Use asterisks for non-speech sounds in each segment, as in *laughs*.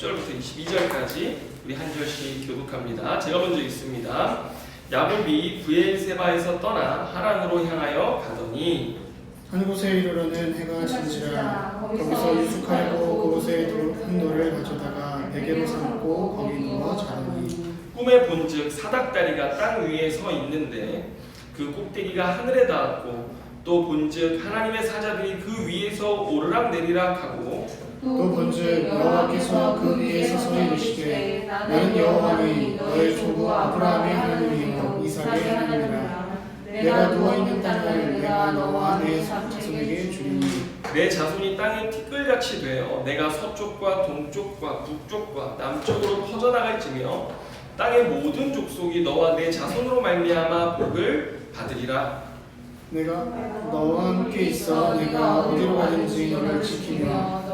10절부터 22절까지 우리 한 절씩 교독합니다. 제가 먼저 읽습니다. 야곱이 부엘세바에서 떠나 하란으로 향하여 가더니 한 곳에 이르러는 해가 진지라 거기서 유숙하려고 그곳에 돌- 돌을 가져다가 베개로 삼고 거기 누워 자더니 꿈에 본즉 사닥다리가 땅 위에 서 있는데 그 꼭대기가 하늘에 닿았고 또 본즉 하나님의 사자들이 그 위에서 오르락 내리락 하고 또 본즉 여호와께서 그 위에 서서 이르시되 나는 여호와니 너의 조부 아브라함의 하나님이요 이삭의 하나님이라. 내가 누워 있는 땅을 내가 너와 내 자손에게 주리니. 내 자손이 땅에 티끌같이 되어 내가 서쪽과 동쪽과 북쪽과 남쪽으로 퍼져나갈지며 땅의 모든 족속이 너와 내 자손으로 말미암아 복을 받으리라. 내가 너와 함께 있어 내가 어디로 가든지 너를 지키며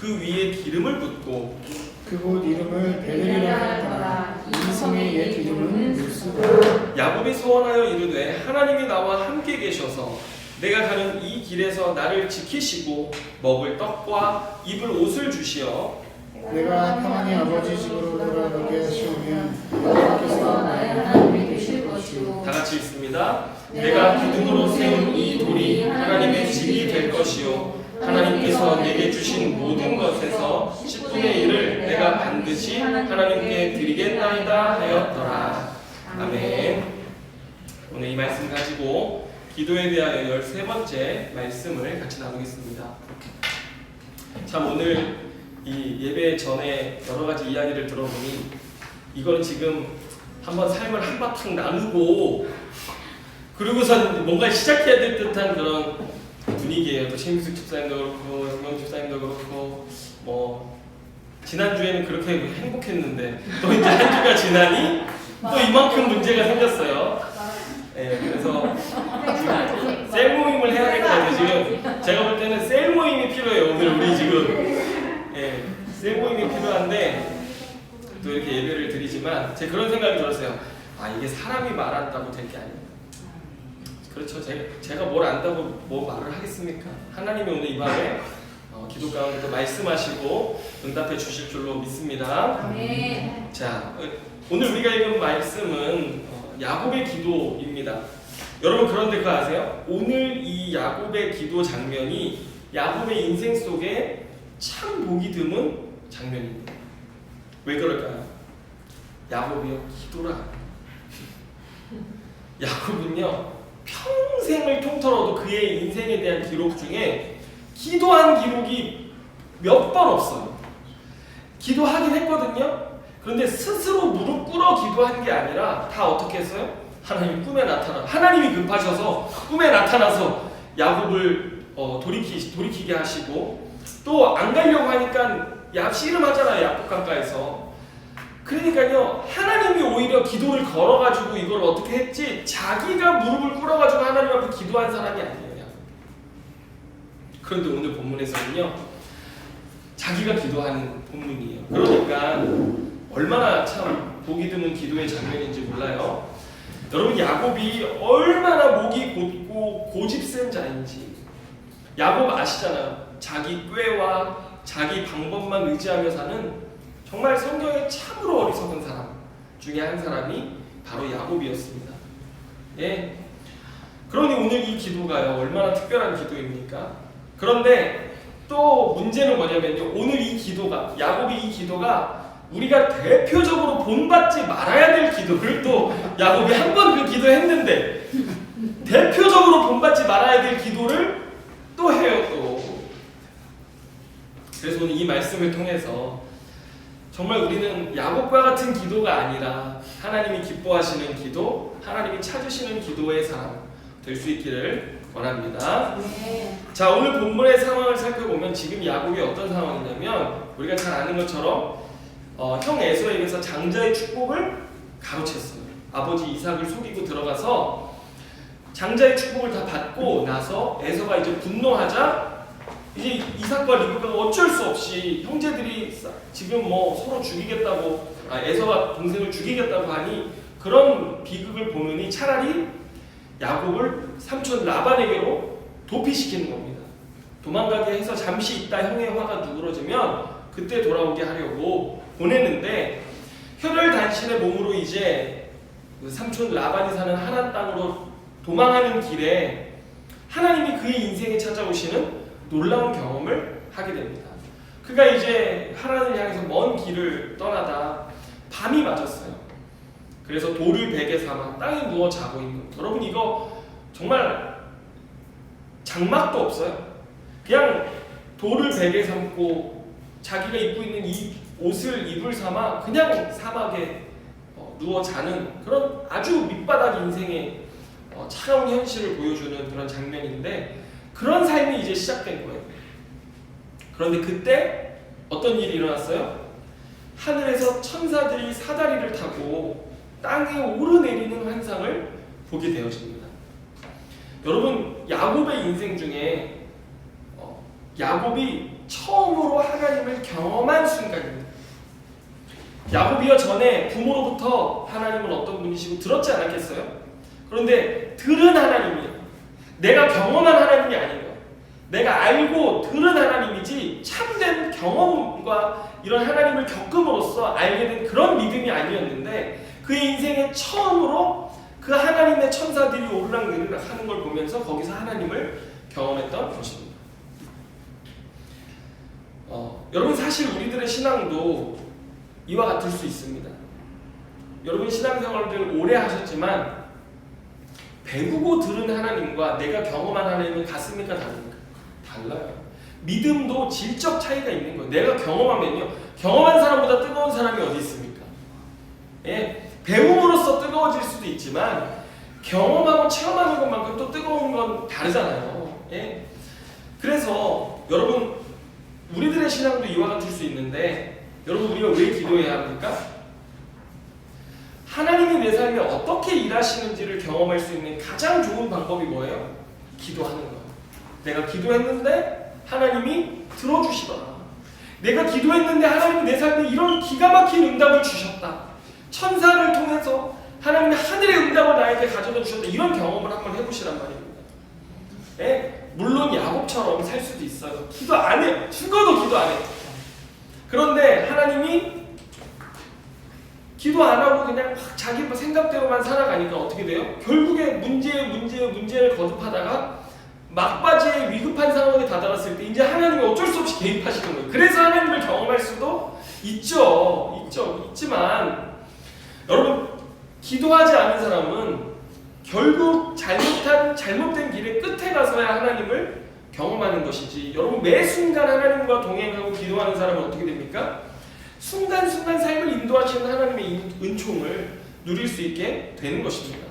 그 위에 기름을 붓고 그곳 이름을 베들이라 하였더라 이 성의 옛 이름은 루스다. 야곱이 소원하여 이르되 하나님이 나와 함께 계셔서 내가 가는 이 길에서 나를 지키시고 먹을 떡과 입을 옷을 주시어 내가 평안히 아버지 집으로 돌아가게 하시오면 여호와께서 나의 하나님이 되실 것이요. 다 같이 읽습니다. 내가 기둥으로 세운 이 돌이 하나님의 집이 될 것이요 하나님께서 내게 주신 모든 것에서 10분의 1을 내가 반드시 하나님께 드리겠나이다 하였더라. 아멘. 오늘 이 말씀 가지고 기도에 대하여 13번째 말씀을 같이 나누겠습니다. 참 오늘 이 예배 전에 여러 가지 이야기를 들어보니 이거는 지금 한번 삶을 한 바탕 나누고 그리고선 뭔가 시작해야 될 듯한 그런 분위기예요. 또 최민숙 집사님도 그렇고 영명 집사님도 그렇고 뭐 지난 주에는 그렇게 행복했는데 또 이제 한 주가 지나니 또 이만큼 문제가 생겼어요. 예, 그래서 셀 모임을 해야 될 것 같아요. 지금 제가 볼 때는 셀 모임이 필요해요. 오늘 우리 지금 예, 셀 모임이 필요한데 또 이렇게 예배를 드리지만 제 그런 생각이 들었어요. 아 이게 사람이 말한다고 될 게 아니에요. 그렇죠. 제, 제가 뭘 안다고 뭐 말을 하겠습니까? 하나님이 오늘 이 밤에 어, 기도 가운데 또 말씀하시고 응답해 주실 줄로 믿습니다. 아멘. 자, 어, 오늘 우리가 읽은 말씀은 어, 야곱의 기도입니다. 여러분 그런데 그거 아세요? 오늘 이 야곱의 기도 장면이 야곱의 인생 속에 참 보기 드문 장면입니다. 왜 그럴까요? 야곱이요 해요. *laughs* 야곱은요 평생을 통틀어도 그의 인생에 대한 기록 중에 기도한 기록이 몇 번 없어요. 기도하긴 했거든요. 그런데 스스로 무릎 꿇어 기도한 게 아니라 다 어떻게 했어요? 하나님 꿈에 나타나 하나님이 급하셔서 꿈에 나타나서 야곱을 어, 돌이키 돌이키게 하시고 또 안 가려고 하니까 야 씨름하잖아요 야곱 강가에서 그러니까요 하나님이 오히려 기도를 걸어가지고 이걸 어떻게 했지 자기가 무릎을 꿇어가지고 하나님 앞에 기도한 사람이 아니에요. 그런데 오늘 본문에서는요 자기가 기도하는 본문이에요. 그러니까 얼마나 참 보기 드문 기도의 장면인지 몰라요. 여러분 야곱이 얼마나 목이 곧고 고집센 자인지 야곱 아시잖아요. 자기 꾀와 자기 방법만 의지하며 사는 정말 성경에 참으로 어리석은 사람 중에 한 사람이 바로 야곱이었습니다. 예. 그러니 오늘 이 기도가요 얼마나 특별한 기도입니까? 그런데 또 문제는 뭐냐면요 오늘 이 기도가 야곱이 이 기도가 우리가 대표적으로 본받지 말아야 될 기도를 또 야곱이 한 번 그 기도했는데 대표적으로 본받지 말아야 될 기도를 또 해요 또 그래서 오늘 이 말씀을 통해서 정말 우리는 야곱과 같은 기도가 아니라 하나님이 기뻐하시는 기도, 하나님이 찾으시는 기도의 사람 될 수 있기를 원합니다. 네. 자 오늘 본문의 상황을 살펴보면 지금 야곱이 어떤 상황이냐면 우리가 잘 아는 것처럼 어, 형 에서에게서 장자의 축복을 가로챘어요. 아버지 이삭을 속이고 들어가서 장자의 축복을 다 받고 나서 에서가 이제 분노하자 이제 이삭과 리브가가 어쩔 수 없이 형제들이 싸- 지금 뭐 서로 죽이겠다고 아, 에서가 동생을 죽이겠다고 하니 그런 비극을 보느니 차라리 야곱을 삼촌 라반에게로 도피시키는 겁니다. 도망가게 해서 잠시 있다 형의 화가 누그러지면 그때 돌아오게 하려고 보냈는데 혈혈 단신의 몸으로 이제 그 삼촌 라반이 사는 하란 땅으로 도망하는 길에 하나님이 그의 인생에 찾아오시는 놀라운 경험을 하게 됩니다. 그가 이제 하란을 향해서 먼 길을 떠나다 밤이 맞았어요. 그래서 돌을 베개 삼아 땅에 누워 자고 있는 거. 여러분 이거 정말 장막도 없어요. 그냥 돌을 베개 삼고 자기가 입고 있는 이 옷을 입을 삼아 그냥 사막에 어, 누워 자는 그런 아주 밑바닥 인생의 어, 차가운 현실을 보여주는 그런 장면인데 그런 삶이 이제 시작된 거예요. 그런데 그때 어떤 일이 일어났어요? 하늘에서 천사들이 사다리를 타고 땅에 오르내리는 환상을 보게 되어집니다. 여러분 야곱의 인생 중에 어, 야곱이 처음으로 하나님을 경험한 순간입니다. 야곱이여 전에 부모로부터 하나님은 어떤 분이시고 들었지 않았겠어요? 그런데 들은 하나님이요. 내가 경험한 하나님이 아닌 거예요. 내가 알고 들은 하나님이지 참된 경험과 이런 하나님을 겪음으로써 알게 된 그런 믿음이 아니었는데 그의 인생에 처음으로 그 하나님의 천사들이 오르락내리락 하는 걸 보면서 거기서 하나님을 경험했던 것입니다. 어, 여러분 사실 우리들의 신앙도 이와 같을 수 있습니다. 여러분 신앙생활을 오래 하셨지만 배우고 들은 하나님과 내가 경험한 하나님은 같습니까 다릅니까? 달라요. 믿음도 질적 차이가 있는 거예요. 내가 경험하면요. 경험한 사람보다 뜨거운 사람이 어디 있습니까? 예, 배움으로써 뜨거워질 수도 있지만 경험하고 체험하는 것만큼 또 뜨거운 건 다르잖아요. 예? 그래서 여러분 우리들의 신앙도 이와 같을 수 있는데 여러분 우리가 왜 기도해야 합니까? 내 삶에 어떻게 일하시는지를 경험할 수 있는 가장 좋은 방법이 뭐예요? 기도하는 거예요. 내가 기도했는데 하나님이 들어주시더라. 내가 기도했는데 하나님이 내 삶에 이런 기가 막힌 응답을 주셨다. 천사를 통해서 하나님이 하늘의 응답을 나에게 가져다 주셨다. 이런 경험을 한번 해보시란 말입니다. 예? 물론 야곱처럼 살 수도 있어요. 기도 안 해요. 죽어도 기도 안 해요. 그런데 하나님이 기도 안 하고 그냥 막 자기 생각대로만 살아가니까 어떻게 돼요? 결국에 문제에 문제에 문제를 거듭하다가 막바지에 위급한 상황에 다다랐을 때 이제 하나님이 어쩔 수 없이 개입하시는 거예요. 그래서 하나님을 경험할 수도 있죠. 있죠. 있지만 여러분 기도하지 않은 사람은 결국 잘못한 잘못된 길의 끝에 가서야 하나님을 경험하는 것이지. 여러분 매 순간 하나님과 동행하고 기도하는 사람은 어떻게 됩니까? 순간순간 삶을 인도하시는 하나님의 인- 은총을 누릴 수 있게 되는 것입니다.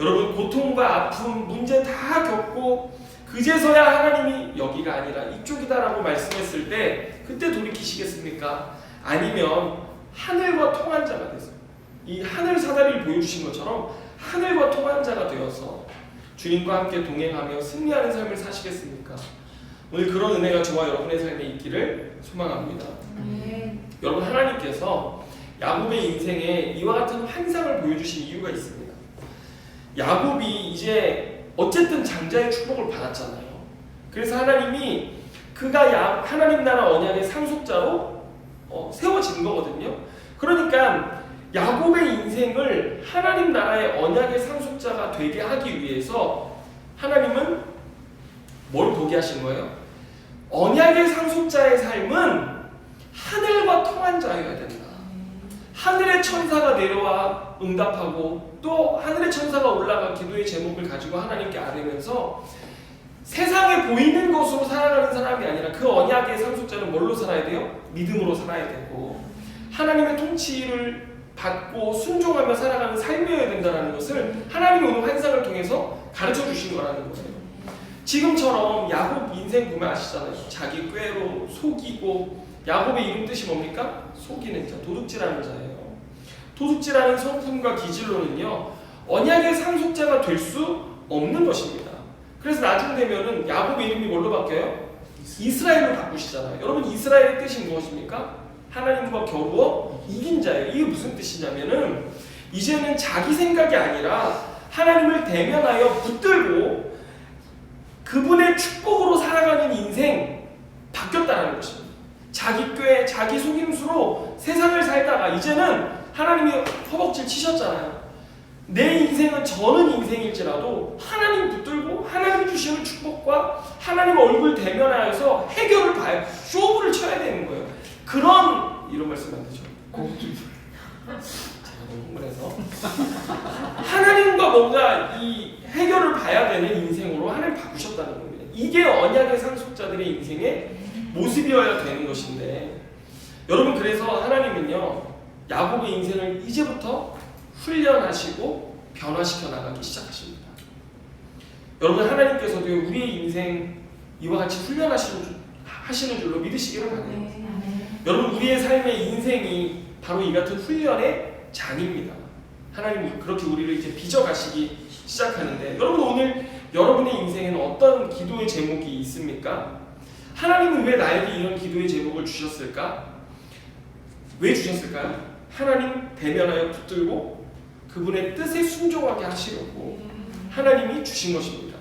여러분 고통과 아픔, 문제 다 겪고 그제서야 하나님이 여기가 아니라 이쪽이다라고 말씀했을 때 그때 돌이키시겠습니까? 아니면 하늘과 통한 자가 돼서 이 하늘 사다리를 보여주신 것처럼 하늘과 통한 자가 되어서 주님과 함께 동행하며 승리하는 삶을 사시겠습니까? 오늘 그런 은혜가 저와 여러분의 삶에 있기를 소망합니다. 여러분 하나님께서 야곱의 인생에 이와 같은 환상을 보여주신 이유가 있습니다. 야곱이 이제 어쨌든 장자의 축복을 받았잖아요. 그래서 하나님이 그가 야, 하나님 나라 언약의 상속자로 어, 세워진 거거든요. 그러니까 야곱의 인생을 하나님 나라의 언약의 상속자가 되게 하기 위해서 하나님은 뭘 보게 하신 거예요? 언약의 상속자의 삶은 하늘과 통한 자여야 된다. 하늘의 천사가 내려와 응답하고 또 하늘의 천사가 올라가 기도의 제목을 가지고 하나님께 아뢰면서 세상에 보이는 것으로 살아가는 사람이 아니라 그 언약의 상속자는 뭘로 살아야 돼요? 믿음으로 살아야 되고 하나님의 통치를 받고 순종하며 살아가는 삶이어야 된다는 것을 하나님이 오늘 환상을 통해서 가르쳐 주신 거라는 거예요. 지금처럼 야곱 인생 보면 아시잖아요. 자기 꾀로 속이고 야곱의 이름 뜻이 뭡니까? 속이는 자, 도둑질하는 자예요. 도둑질하는 성품과 기질로는요 언약의 상속자가 될 수 없는 것입니다. 그래서 나중 되면은 야곱의 이름이 뭘로 바뀌어요? 이스라엘로 바꾸시잖아요. 여러분 이스라엘의 뜻이 무엇입니까? 하나님과 겨루어 이긴 자예요. 이게 무슨 뜻이냐면은 이제는 자기 생각이 아니라 하나님을 대면하여 붙들고 그분의 축복으로 살아가는 인생 바뀌었다는 것입니다. 자기 꾀, 자기 속임수로 세상을 살다가 이제는 하나님이 허벅지를 치셨잖아요. 내 인생은 저는 인생일지라도 하나님 붙들고 하나님 주시는 축복과 하나님 얼굴 대면하여서 해결을 봐야 쇼부를 쳐야 되는 거예요. 그런 이런 말씀 안 되죠. 제가 너무 흥분해서 하나님과 뭔가 이 해결을 봐야 되는 인생으로 하나님 바꾸셨다는 겁니다. 이게 언약의 상속자들의 인생의 모습이어야 되는 것인데 여러분 그래서 하나님은요 야곱의 인생을 이제부터 훈련하시고 변화시켜 나가기 시작하십니다. 여러분 하나님께서도 우리의 인생 이와 같이 훈련하시는 줄, 하시는 줄로 믿으시기를 바랍니다. 여러분 우리의 삶의 인생이 바로 이 같은 훈련의 장입니다. 하나님 그렇게 우리를 이제 빚어 가시기 시작하는데 여러분 오늘 여러분의 인생에는 어떤 기도의 제목이 있습니까? 하나님은 왜 나에게 이런 기도의 제목을 주셨을까? 왜 주셨을까요? 하나님 대면하여 붙들고 그분의 뜻에 순종하게 하시려고 하나님이 주신 것입니다.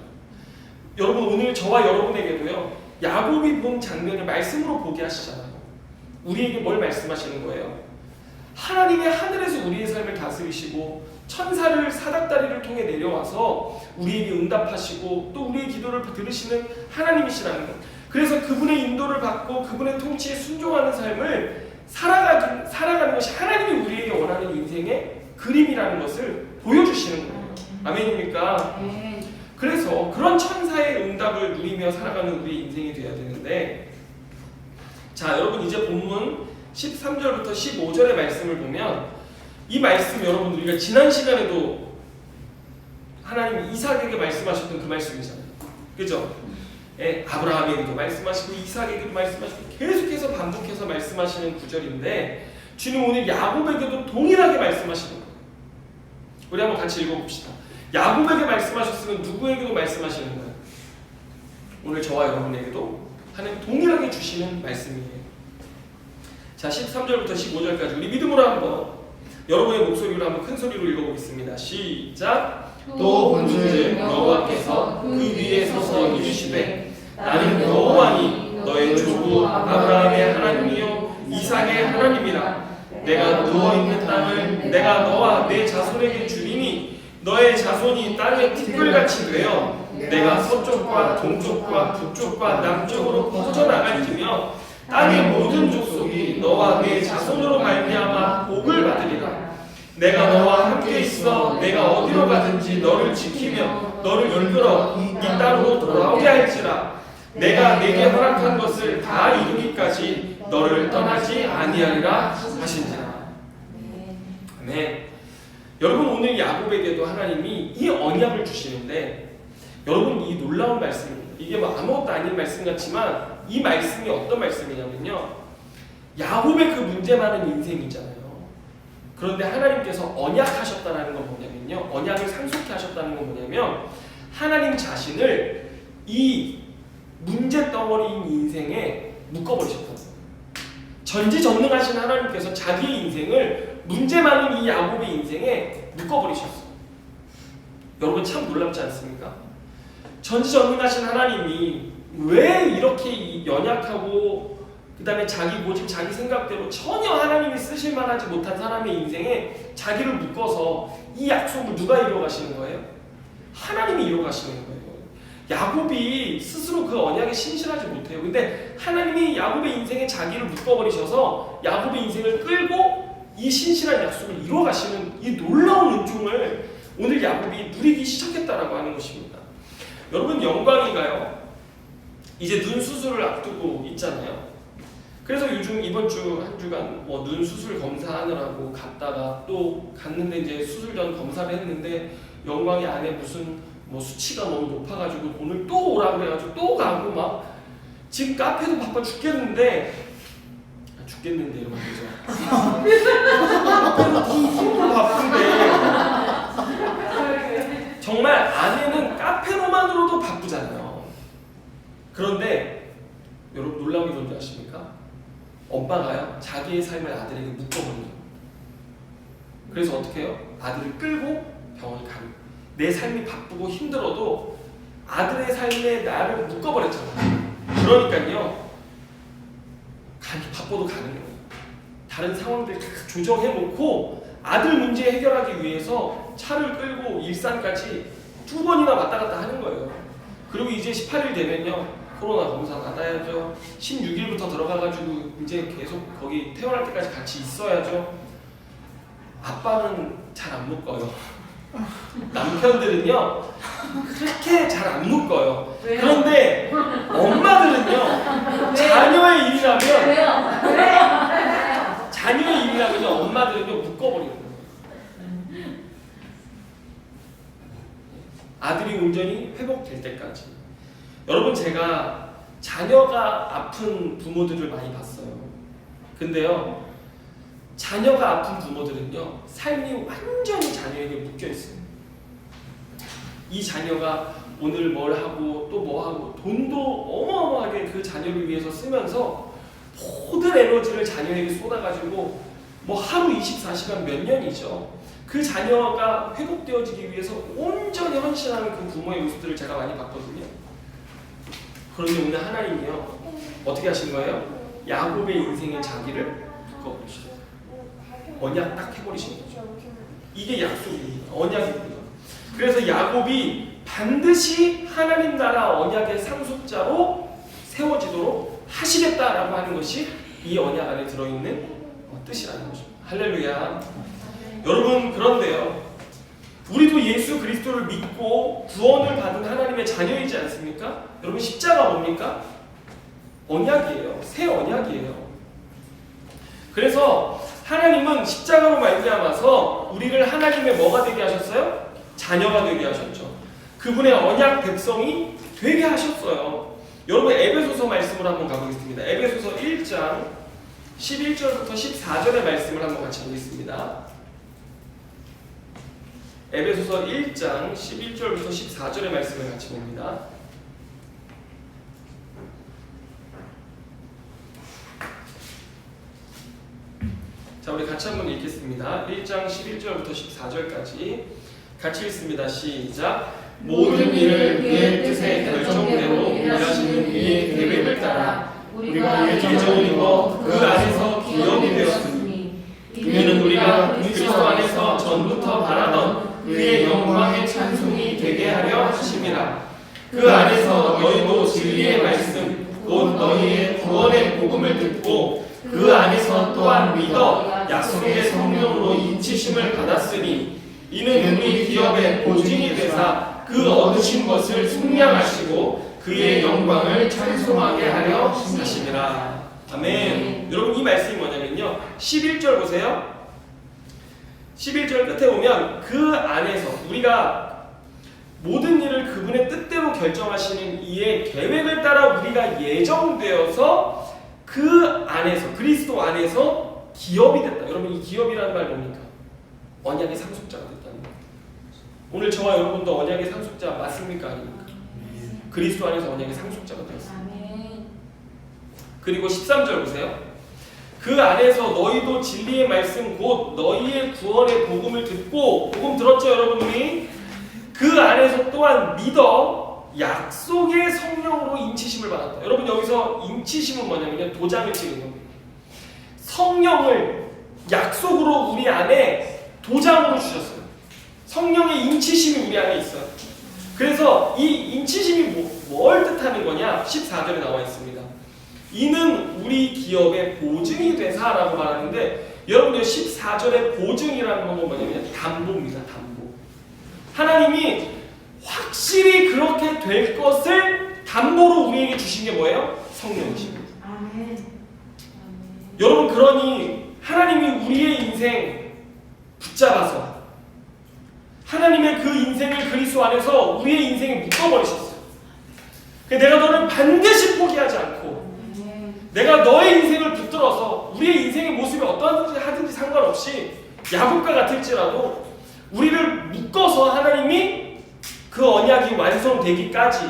여러분 오늘 저와 여러분에게도요 야곱이 본 장면을 말씀으로 보게 하시잖아요. 우리에게 뭘 말씀하시는 거예요? 하나님의 하늘에서 우리의 삶을 다스리시고 천사를 사닥다리를 통해 내려와서 우리에게 응답하시고 또 우리의 기도를 들으시는 하나님이시라는 것. 그래서 그분의 인도를 받고 그분의 통치에 순종하는 삶을 살아가는, 살아가는 것이 하나님이 우리에게 원하는 인생의 그림이라는 것을 보여주시는 거예요. 아멘입니까? 그래서 그런 천사의 응답을 누리며 살아가는 우리 인생이 되어야 되는데 자 여러분 이제 본문 13절부터 15절의 말씀을 보면 이 말씀 여러분 우리가 지난 시간에도 하나님 이삭에게 말씀하셨던 그 말씀이잖아요 그죠? 예, 아브라함에게도 말씀하시고 이삭에게도 말씀하시고 계속해서 반복해서 말씀하시는 구절인데 주님 오늘 야곱에게도 동일하게 말씀하시는 거예요 우리 한번 같이 읽어봅시다 야곱에게 말씀하셨으면 누구에게도 말씀하시는 거예요 오늘 저와 여러분에게도 하나님 동일하게 주시는 말씀이에요. 자, 13절부터 15절까지 우리 믿음으로 한번 여러분의 목소리로 한번 큰 소리로 읽어보겠습니다. 시작. 또 본줄 여호와께서 그 위에 서서 이르시되 나는 여호와니 너의 조부 아브라함의 하나님이요 이삭의 하나님이라. 내가 누워 있는 땅을 내가 너와 내 자손에게 주리니 너의 자손이 땅의 티끌같이 되어 내가 서쪽과 동쪽과 북쪽과 남쪽으로 퍼져 나갈지며 땅의 모든 족속이 너와 내 자손으로 말미암아 복을 받으리라. 내가 너와 함께 있어 내가 어디로 가든지 너를 지키며 너를 이끌어 이 땅으로 돌아오게 할지라 내가 내게 허락한 것을 다 이루기까지 너를 떠나지 아니하리라 하신지라 아멘 여러분 오늘 야곱에게도 하나님이 이 언약을 주시는데 여러분 이 놀라운 말씀입니다. 이게 뭐 아무것도 아닌 말씀 같지만 이 말씀이 어떤 말씀이냐면요. 야곱의 그 문제 많은 인생이잖아요. 그런데 하나님께서 언약하셨다는 건 뭐냐면요. 언약을 상속케 하셨다는 건 뭐냐면 하나님 자신을 이 문제 덩어리인 인생에 묶어버리셨다는 거예요. 전지전능하신 하나님께서 자기의 인생을 문제 많은 이 야곱의 인생에 묶어버리셨어요. 여러분 참 놀랍지 않습니까? 전지전능하신 하나님이 왜 이렇게 이 연약하고 그 다음에 자기 고집, 자기 생각대로 전혀 하나님이 쓰실 만하지 못한 사람의 인생에 자기를 묶어서 이 약속을 누가 이루어가시는 거예요? 하나님이 이루어가시는 거예요. 야곱이 스스로 그 언약에 신실하지 못해요. 근데 하나님이 야곱의 인생에 자기를 묶어버리셔서 야곱의 인생을 끌고 이 신실한 약속을 이루어가시는 이 놀라운 은총을 오늘 야곱이 누리기 시작했다라고 하는 것입니다. 여러분 영광인가요? 이제 눈 수술을 앞두고 있잖아요. 그래서 요즘 이번 주 한 주간 뭐 눈 수술 검사하느라고 갔다가 또 갔는데 이제 수술 전 검사를 했는데 영광이 안에 무슨 뭐 수치가 너무 높아가지고 오늘 또 오라 그래가지고 또 가고 막 지금 카페도 바빠 죽겠는데 죽겠는데 이러면 되죠. 너무 바쁜데 정말 아내는 카페로만으로도 바쁘잖아요. 그런데 여러분 놀라운 게 뭔지 아십니까? 엄마가요 자기의 삶을 아들에게 묶어버려요. 그래서 어떻게 해요? 아들을 끌고 병원에 가는 거예요. 내 삶이 바쁘고 힘들어도 아들의 삶에 나를 묶어버렸잖아요. 그러니까요 가기 바빠도 가는 거예요. 다른 상황들 다 조정해 놓고 아들 문제 해결하기 위해서 차를 끌고 일산까지 두 번이나 왔다 갔다 하는 거예요. 그리고 이제 18일 되면요 코로나 검사 받아야죠. 16일부터 들어가가지고 이제 계속 거기 퇴원할 때까지 같이 있어야죠. 아빠는 잘 안 묶어요. 남편들은요 그렇게 잘 안 묶어요. 왜요? 그런데 엄마들은요 자녀의 일이라면 왜요? 왜요? 자녀의 일이라면요 엄마들은요 묶어버리는 거예요. 아들이 온전히 회복될 때까지. 여러분 제가 자녀가 아픈 부모들을 많이 봤어요. 근데요 자녀가 아픈 부모들은요 삶이 완전히 자녀에게 묶여 있어요. 이 자녀가 오늘 뭘 하고 또 뭐 하고 돈도 어마어마하게 그 자녀를 위해서 쓰면서 모든 에너지를 자녀에게 쏟아가지고 뭐 하루 24시간 몇 년이죠. 그 자녀가 회복되어지기 위해서 온전히 헌신하는 그 부모의 모습들을 제가 많이 봤거든요. 그런데 오늘 하나님이요 어떻게 하신 거예요? 야곱의 인생에 자기를 묶어버리셨어요. 언약 딱 해버리신 거죠. 이게 약속입니다. 언약입니다. 그래서 야곱이 반드시 하나님 나라 언약의 상속자로 세워지도록 하시겠다라고 하는 것이 이 언약 안에 들어있는 어, 뜻이라는 거죠. 할렐루야. 여러분 그런데요. 우리도 예수 그리스도를 믿고 구원을 받은 하나님의 자녀이지 않습니까? 여러분 십자가 뭡니까? 언약이에요. 새 언약이에요. 그래서 하나님은 십자가로 말미암아서 우리를 하나님의 뭐가 되게 하셨어요? 자녀가 되게 하셨죠. 그분의 언약 백성이 되게 하셨어요. 여러분 에베소서 말씀을 한번 가보겠습니다. 에베소서 1장 11절부터 14절의 말씀을 한번 같이 보겠습니다. 에베소서 1장 11절부터 14절의 말씀을 같이 봅니다. 우리 같이 한번 읽겠습니다. 1장 11절부터 14절까지 같이 읽습니다. 시작. 모든 일을 그의 뜻의 결정대로 일하시는 이의 계획을 따라 우리가 예정을 입어 그 안에서 기업이 되었으니 이는 우리가 그리스도 안에서 전부터 바라던 그의 영광의 찬송이 되게 하려 하심이라. 그 안에서 너희도 진리의 말씀 곧 너희의 구원의 복음을 듣고 그 안에서 또한 믿어 약속의 성령으로 인치심을 받았으니 이는 우리 기업의 보증이 되사 그 얻으신 것을 승량하시고 그의 영광을 찬송하게 하려 하심이라. 아멘. 여러분 이 말씀이 뭐냐면요. 11절 보세요. 11절 끝에 보면 그 안에서 우리가 모든 일을 그분의 뜻대로 결정하시는 이의 계획을 따라 우리가 예정되어서 그 안에서 그리스도 안에서 기업이 됐다. 여러분 이 기업이라는 말 뭡니까? 언약의 상속자가 됐다는 거예요. 오늘 저와 여러분도 언약의 상속자 맞습니까 아닙니까? 그리스도 안에서 언약의 상속자가 되었습니다. 그리고 13절 보세요. 그 안에서 너희도 진리의 말씀 곧 너희의 구원의 복음을 듣고 복음 들었죠 여러분들이? 그 안에서 또한 믿어 약속의 성령으로 인치심을 받았다. 여러분 여기서 인치심은 뭐냐면요 도장을 찍은 겁니다. 성령을 약속으로 우리 안에 도장으로 주셨어요. 성령의 인치심이 우리 안에 있어요. 그래서 이 인치심이 뭐, 뭘 뜻하는 거냐? 14절에 나와 있습니다. 이는 우리 기업의 보증이 되사라고 말하는데 여러분들 14절의 보증이라는 건 뭐냐면 담보입니다. 담보. 하나님이 확실히 그렇게 될 것을 담보로 우리에게 주신 게 뭐예요? 성령이십니다. 여러분 그러니 하나님이 우리의 인생 붙잡아서 하나님의 그 인생을 그리스도 안에서 우리의 인생에 묶어버리셨어요. 그 내가 너를 반드시 포기하지 않고. 내가 너의 인생을 붙들어서 우리의 인생의 모습이 어떠하든지 하든지 상관없이 야곱과 같을지라도 우리를 묶어서 하나님이 그 언약이 완성되기까지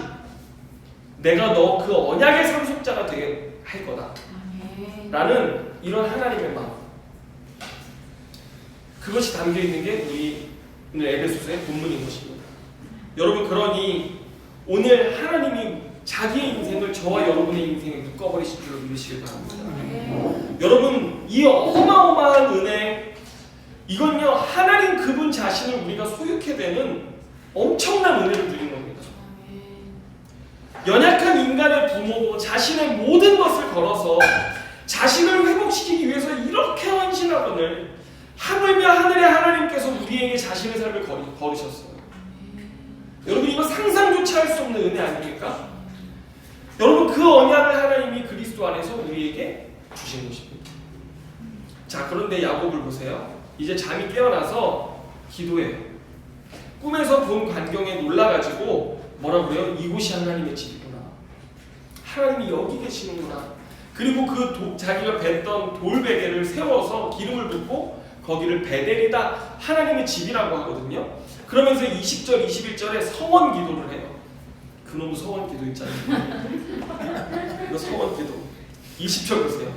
내가 너 그 언약의 상속자가 되게 할 거다. 라는 이런 하나님의 마음. 그것이 담겨 있는 게 우리 오늘 에베소서의 본문인 것입니다. 여러분 그러니 오늘 하나님이 자기의 인생을 저와 여러분의 인생에 묶어버리실 줄로 믿으시길 바랍니다. 아멘. 여러분 이 어마어마한 은혜 이건요 하나님 그분 자신을 우리가 소유케 되는 엄청난 은혜를 드린 겁니다. 연약한 인간의 부모도 자신의 모든 것을 걸어서 자신을 회복시키기 위해서 이렇게 헌신하거늘 하물며 하늘의 하나님께서 우리에게 자신의 삶을 거리, 걸으셨어요. 여러분 이거 상상조차 할 수 없는 은혜 아닙니까? 여러분 그 언약을 하나님이 그리스도 안에서 우리에게 주신 것입니다. 자 그런데 야곱을 보세요. 이제 잠이 깨어나서 기도해요. 꿈에서 본 광경에 놀라가지고 뭐라 그래요? 이곳이 하나님의 집이구나. 하나님이 여기 계시는구나. 그리고 그 도- 자기가 뵀던 돌베개를 세워서 기름을 붓고 거기를 베델이다 하나님의 집이라고 하거든요. 그러면서 20절, 21절에 서원 기도를 해요. 그놈 서원 기도 있잖아요. *laughs* 이거 서원 기도. 20절 보세요.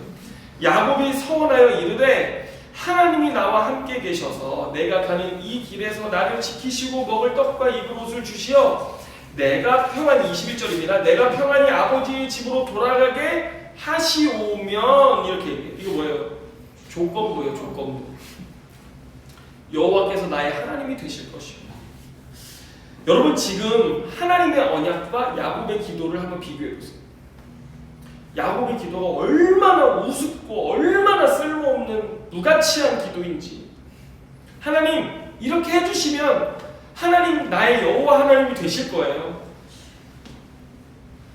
야곱이 서원하여 이르되 하나님이 나와 함께 계셔서 내가 가는 이 길에서 나를 지키시고 먹을 떡과 입을 옷을 주시어 내가 평안히 21절입니다. 내가 평안히 아버지의 집으로 돌아가게 하시오면 이렇게. 이거 뭐예요? 조건부예요. 조건부. 여호와께서 나의 하나님이 되실 것이고 여러분 지금 하나님의 언약과 야곱의 기도를 한번 비교해 보세요. 야곱의 기도가 얼마나 우습고 얼마나 쓸모없는 무가치한 기도인지 하나님 이렇게 해주시면 하나님 나의 여호와 하나님이 되실 거예요.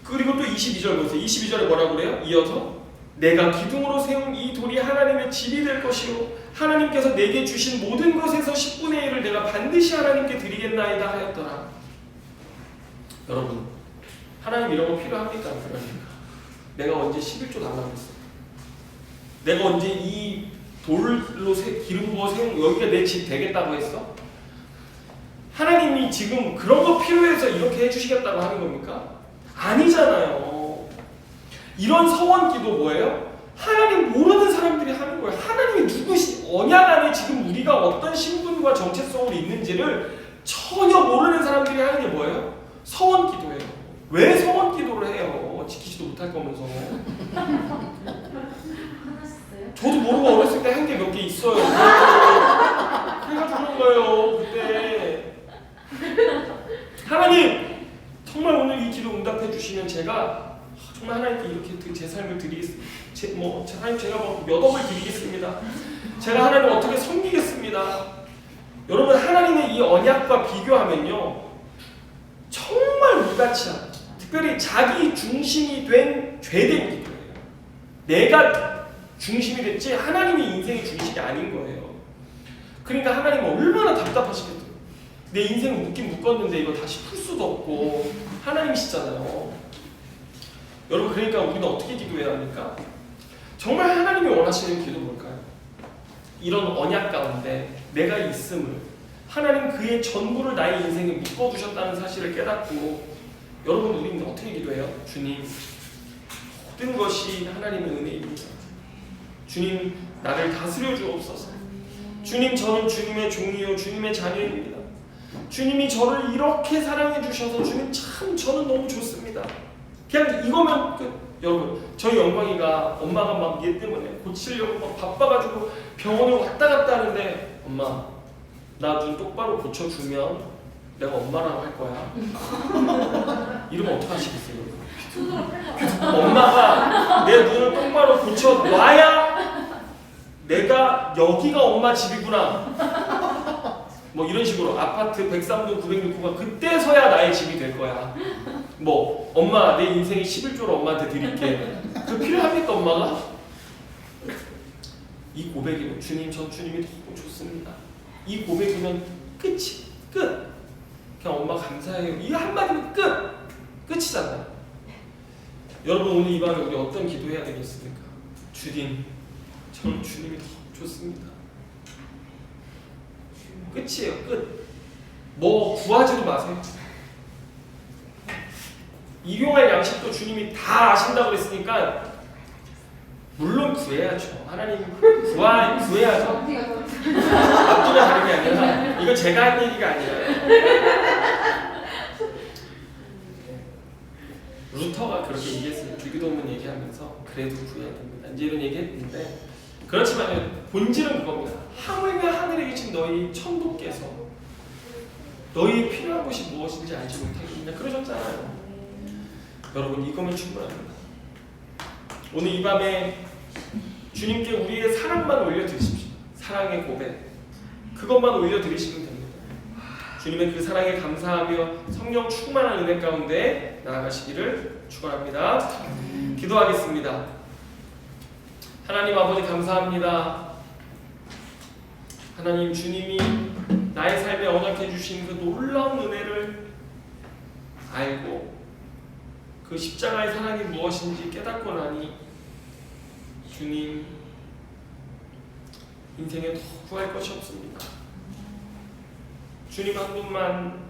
그리고 또 22절 보세요. 22절에 뭐라고 그래요? 이어서 내가 기둥으로 세운 이 돌이 하나님의 집이 될 것이요 하나님께서 내게 주신 모든 것에서 10분의 1을 내가 반드시 하나님께 드리겠나이다 하였더라. 여러분 하나님 이런 거 필요합니까? 안 필요합니까? 내가 언제 11조 달라고 했어? 내가 언제 이 돌로 세, 기름 부어 세운 여기가 내 집 되겠다고 했어? 하나님이 지금 그런 거 필요해서 이렇게 해주시겠다고 하는 겁니까? 아니잖아요. 이런 서원 기도 뭐예요? 하나님 모르는 사람들이 하는 거예요. 하나님이 누구시 언약 안에 지금 우리가 어떤 신분과 정체성으로 있는지를 전혀 모르는 사람들이 하는 게 뭐예요? 서원 기도예요. 왜 서원 기도를 해요? 지키지도 못할 거면서. 저도 모르고 어렸을 때 한 게 몇 개 있어요. 그래가지고 그런 거예요. 그때 하나님 정말 오늘 이 기도 응답해 주시면 제가 정말 하나님께 이렇게 제 삶을 드리겠습니다. 제, 뭐 하나님 제가 뭐몇 억을 드리겠습니다. 제가 하나님 어떻게 섬기겠습니다. 여러분 하나님의 이 언약과 비교하면요 정말 무가치한 특별히 자기 중심이 된 죄된 기도예요. 내가 중심이 됐지 하나님이 인생의 중심이 아닌 거예요. 그러니까 하나님은 얼마나 답답하시겠어요. 내 인생을 묶긴 묶었는데 이거 다시 풀 수도 없고 하나님이시잖아요. 여러분 그러니까 우리는 어떻게 기도해야 합니까? 정말 하나님이 원하시는 기도 뭘까요? 이런 언약 가운데 내가 있음을 하나님 그의 전부를 나의 인생에 묶어 두셨다는 사실을 깨닫고 여러분 우리는 어떻게 기도해요? 주님 모든 것이 하나님의 은혜입니다. 주님 나를 다스려 주옵소서. 주님 저는 주님의 종이요 주님의 자녀입니다. 주님이 저를 이렇게 사랑해 주셔서 주님 참 저는 너무 좋습니다. 그냥 이거면 끝. 여러분 저희 영광이가 엄마가 막 얘 때문에 고치려고 막 바빠가지고 병원을 왔다 갔다 하는데 엄마 나 눈 똑바로 고쳐주면 내가 엄마랑 할 거야. *laughs* 이러면 어떡하시겠어요? 엄마가 내 눈을 똑바로 고쳐 놔야 내가 여기가 엄마 집이구나. 뭐 이런 식으로 아파트 103동 906호가 그때서야 나의 집이 될 거야. 뭐 엄마 내 인생의 11조를 엄마한테 드릴게. 그 필요합니까 엄마가? 이 고백이면 주님 전 주님이 너무 좋습니다. 이 고백이면 끝이 끝. 그냥 엄마 감사해요. 이 한마디면 끝. 끝이잖아요. 여러분 오늘 이 밤에 우리 어떤 기도해야 되겠습니까? 주님, 저는 주님이 더 좋습니다. 끝이에요, 끝. 뭐 구하지도 마세요. 일용할 양식도 주님이 다 아신다고 그랬으니까 물론 구해야죠. 하나님 구하 구해야죠. 앞뒤가 다른 게 아니라 이거 제가 한 얘기가 아니라 루터가 그렇게 얘기했어요. 주기도문 얘기하면서 그래도 구해야 됩니다. 이제 이런 얘기했는데 그렇지만 본질은 그겁니다. 하물며 하늘에 계신 너희 천부께서 너희 필요한 것이 무엇인지 알지 못하겠느냐 그러셨잖아요. 여러분 이거면 충분합니다. 오늘 이 밤에 주님께 우리의 사랑만 올려드리십시오. 사랑의 고백 그것만 올려드리시면 됩니다. 주님의 그 사랑에 감사하며 성령 충만한 은혜 가운데 나아가시기를 축원합니다. 기도하겠습니다. 하나님 아버지 감사합니다. 하나님 주님이 나의 삶에 언약해 주신 그 놀라운 은혜를 알고 그 십자가의 사랑이 무엇인지 깨닫고 나니 주님 인생에 더 구할 것이 없습니다. 주님 한 분만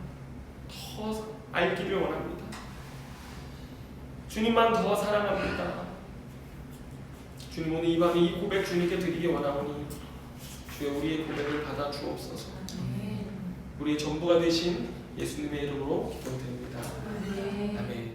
더 알기를 원합니다. 주님만 더 사랑합니다. 주님 오늘 이 밤에 이 고백 주님께 드리기 원하오니 주여 우리의 고백을 받아 주옵소서. 우리의 전부가 되신 예수님의 이름으로 기도드립니다. 네. 아멘.